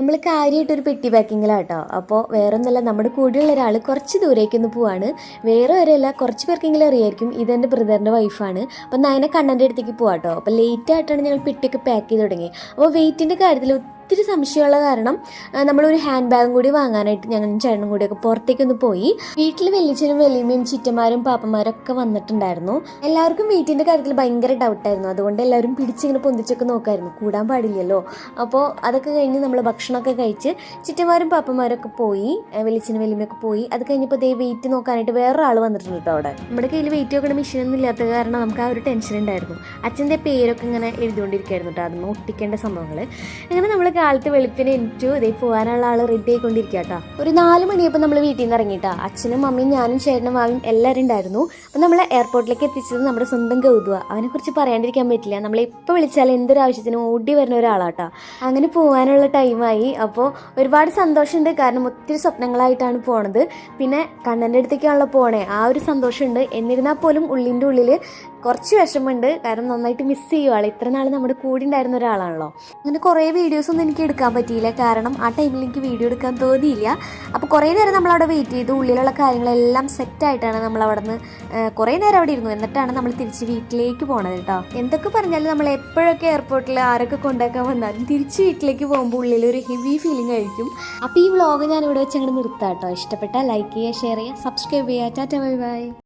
നമ്മൾ കാര്യമായിട്ടൊരു പെട്ടി പാക്കിങ്ങിലാട്ടോ. അപ്പോൾ വേറെ ഒന്നല്ല നമ്മുടെ കൂടെയുള്ള ഒരാൾ കുറച്ച് ദൂരേക്ക് ഒന്ന് പോവാണ്. വേറെ വരെയല്ല കുറച്ച് പേർക്കെങ്കിലും അറിയായിരിക്കും. ഇതെന്റെ ബ്രദറിന്റെ വൈഫാണ്. അപ്പം നയനെ കണ്ണന്റെ അടുത്തേക്ക് പോവാട്ടോ. അപ്പോൾ ലേറ്റ് ആയിട്ടാണ് ഞങ്ങൾ പെട്ടിയൊക്കെ പാക്ക് ചെയ്ത് തുടങ്ങി അപ്പോൾ വെയിറ്റിന്റെ കാര്യത്തിൽ ഒത്തിരി സംശയമുള്ള കാരണം നമ്മളൊരു ഹാൻഡ് ബാഗും കൂടി വാങ്ങാനായിട്ട് ഞങ്ങളും ചേട്ടനും കൂടിയൊക്കെ പുറത്തേക്കൊന്ന് പോയി. വീട്ടിൽ വലിയച്ഛനും വലിയമ്മയും ചിറ്റന്മാരും പാപ്പന്മാരും ഒക്കെ വന്നിട്ടുണ്ടായിരുന്നു. എല്ലാവർക്കും വീട്ടിന്റെ കാര്യത്തിൽ ഭയങ്കര ഡൗട്ടായിരുന്നു അതുകൊണ്ട് എല്ലാവരും പിടിച്ചിങ്ങനെ പൊന്തിച്ചൊക്കെ നോക്കായിരുന്നു. കൂടാൻ പാടില്ലല്ലോ. അപ്പോൾ അതൊക്കെ കഴിഞ്ഞ് നമ്മൾ ഭക്ഷണമൊക്കെ കഴിച്ച് ചിറ്റന്മാരും പാപ്പന്മാരൊക്കെ പോയി വലിയച്ഛനും വലിയമ്മയൊക്കെ പോയി. അത് കഴിഞ്ഞപ്പോൾ ദേ വെയിറ്റ് നോക്കാനായിട്ട് വേറെ വേറൊരാൾ വന്നിട്ടുണ്ട് കേട്ടോ അവിടെ. നമ്മുടെ കയ്യിൽ വെയിറ്റ് നോക്കണ മെഷീനൊന്നും ഇല്ലാത്ത കാരണം നമുക്ക് ആ ഒരു ടെൻഷൻ ഉണ്ടായിരുന്നു അച്ഛന്റെ പേരൊക്കെ ഇങ്ങനെ എഴുതിക്കൊണ്ടിരിക്കുകയായിരുന്നു കേട്ടോ അതൊന്നും ഒട്ടിക്കേണ്ട സംഭവങ്ങൾ അങ്ങനെ നമ്മൾ കാലത്ത് വെളുപ്പിന് എനിറ്റു ഇതേ പോകാനുള്ള ആൾ റെഡി ആയിക്കൊണ്ടിരിക്കുക കേട്ടോ ഒരു നാല് മണിയപ്പോൾ നമ്മൾ വീട്ടിൽ നിന്ന് ഇറങ്ങിയിട്ടാ അച്ഛനും അമ്മയും ഞാനും ചേട്ടനും മാവും എല്ലാവരും ഉണ്ടായിരുന്നു. അപ്പം നമ്മളെ എയർപോർട്ടിലേക്ക് എത്തിച്ചത് നമ്മുടെ സ്വന്തം കൗതുക അവനെക്കുറിച്ച് പറയാണ്ടിരിക്കാൻ പറ്റില്ല. നമ്മൾ എപ്പോൾ വിളിച്ചാൽ എന്തൊരു ആവശ്യത്തിനും ഓടി വരുന്ന ഒരാളാട്ടോ അങ്ങനെ പോകാനുള്ള ടൈമായി അപ്പോൾ ഒരുപാട് സന്തോഷമുണ്ട്. കാരണം ഒത്തിരി സ്വപ്നങ്ങളായിട്ടാണ് പോണത്. പിന്നെ കണ്ണന്റെ അടുത്തേക്കാണല്ലോ പോണേ. ആ ഒരു സന്തോഷമുണ്ട്. എന്നിരുന്നാൽ പോലും ഉള്ളിന്റെ ഉള്ളിൽ കുറച്ച് വിഷമമുണ്ട്. കാരണം നന്നായിട്ട് മിസ് ചെയ്യുവാളെ ഇത്ര നാൾ നമ്മുടെ കൂടെ ഉണ്ടായിരുന്ന ഒരാളാണല്ലോ. അങ്ങനെ കുറേ വീഡിയോസ് ഒന്നും എനിക്ക് എടുക്കാൻ പറ്റിയില്ല. കാരണം ആ ടൈമിൽ എനിക്ക് വീഡിയോ എടുക്കാൻ തോന്നിയില്ല. അപ്പോൾ കുറേ നേരം നമ്മൾ അവിടെ വെയിറ്റ് ചെയ്തു. ഉള്ളിലുള്ള കാര്യങ്ങളെല്ലാം സെറ്റായിട്ടാണ് നമ്മൾ അവിടെ നിന്ന് കുറേ നേരം അവിടെ ഇരുന്നു. എന്നിട്ടാണ് നമ്മൾ തിരിച്ച് വീട്ടിലേക്ക് പോണത് കേട്ടോ. എന്തൊക്കെ പറഞ്ഞാലും നമ്മൾ എപ്പോഴൊക്കെ എയർപോർട്ടിൽ ആരൊക്കെ കൊണ്ടാക്കാൻ വന്നാലും തിരിച്ച് വീട്ടിലേക്ക് പോകുമ്പോൾ ഉള്ളിൽ ഒരു ഹെവി ഫീലിംഗ് ആയിരിക്കും. അപ്പോൾ ഈ വ്ളോഗ് ഞാൻ ഇവിടെ വെച്ച് അങ്ങോട്ട് നിർത്താം കേട്ടോ. ഇഷ്ടപ്പെട്ടാൽ ലൈക്ക് ചെയ്യുക ഷെയർ ചെയ്യുക സബ്സ്ക്രൈബ് ചെയ്യുക. Tata bye bye